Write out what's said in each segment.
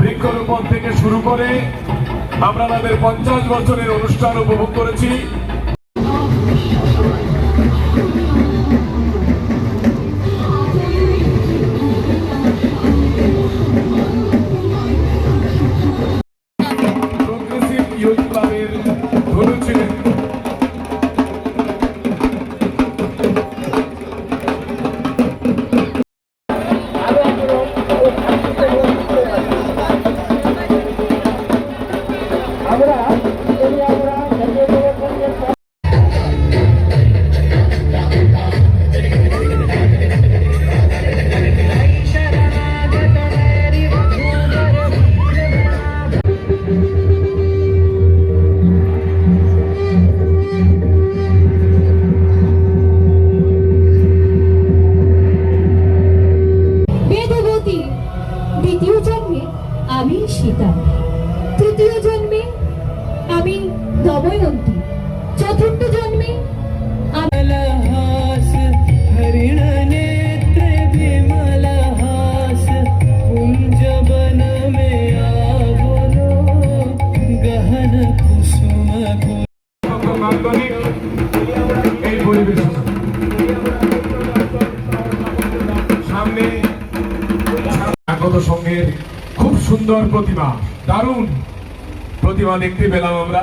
বৃক্ষরোপণ থেকে শুরু করে আমরা তাদের পঞ্চাশ বছরের অনুষ্ঠান উপভোগ করেছি। অবয়ন্তী চতুর্থ জন্মে এই পরিবেশ। সামনে আগত সঙ্গের খুব সুন্দর প্রতিমা দারুণ প্রতিমা দেখতে পেলাম আমরা।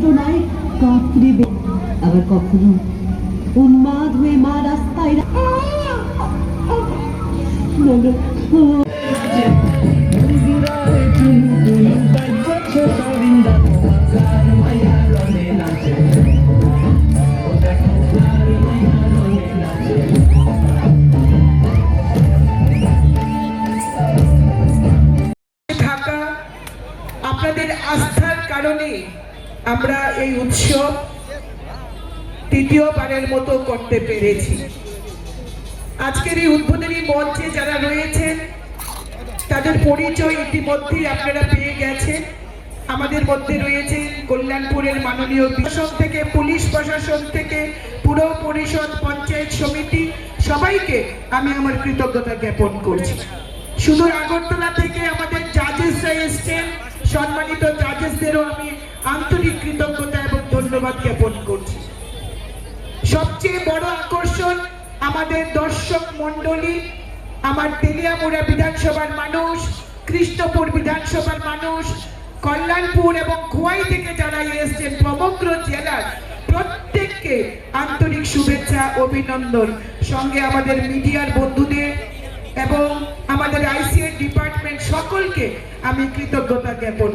যন্ত্রণায় বে- আবার কখনো উন্মাদ হয়ে মা রাস্তায় আপনাদের আস্থার কারণে আমরা এই উৎসব তৃতীয়বারের মতো করতে পেরেছি। আজকের এই উদ্বোধনী মঞ্চে যারা রয়েছেন, তাদের পরিচয় ইতিমধ্যেই আপনারা পেয়ে গেছেন। আমাদের মধ্যে রয়েছে কল্যাণপুরের মাননীয় প্রশাসন থেকে, পুলিশ প্রশাসন থেকে, পুর পরিষদ পঞ্চায়েত সমিতি। সবাইকে আমি আমার কৃতজ্ঞতা জ্ঞাপন করছি। শুধু আগরতলা থেকে আমাদের জাজেসরা এসছেন। সম্মানিত জাজেসদেরও আমি আন্তরিক কৃতজ্ঞতা এবং ধন্যবাদ জ্ঞাপন করছি। সবচেয়ে বড় আকর্ষণ আমাদের দর্শক মণ্ডলী, আমার তেলিয়ামুড়া বিধানসভার মানুষ, কৃষ্ণপুর বিধানসভার মানুষ, কল্যাণপুর এবং খোয়াই থেকে যারা এসছেন, সমগ্র জেলার প্রত্যেককে আন্তরিক শুভেচ্ছা, অভিনন্দন। সঙ্গে আমাদের মিডিয়ার বন্ধুদের এবং আমাদের আইসিএ ডিপার্টমেন্ট সকলকে আমি কৃতজ্ঞতা জ্ঞাপন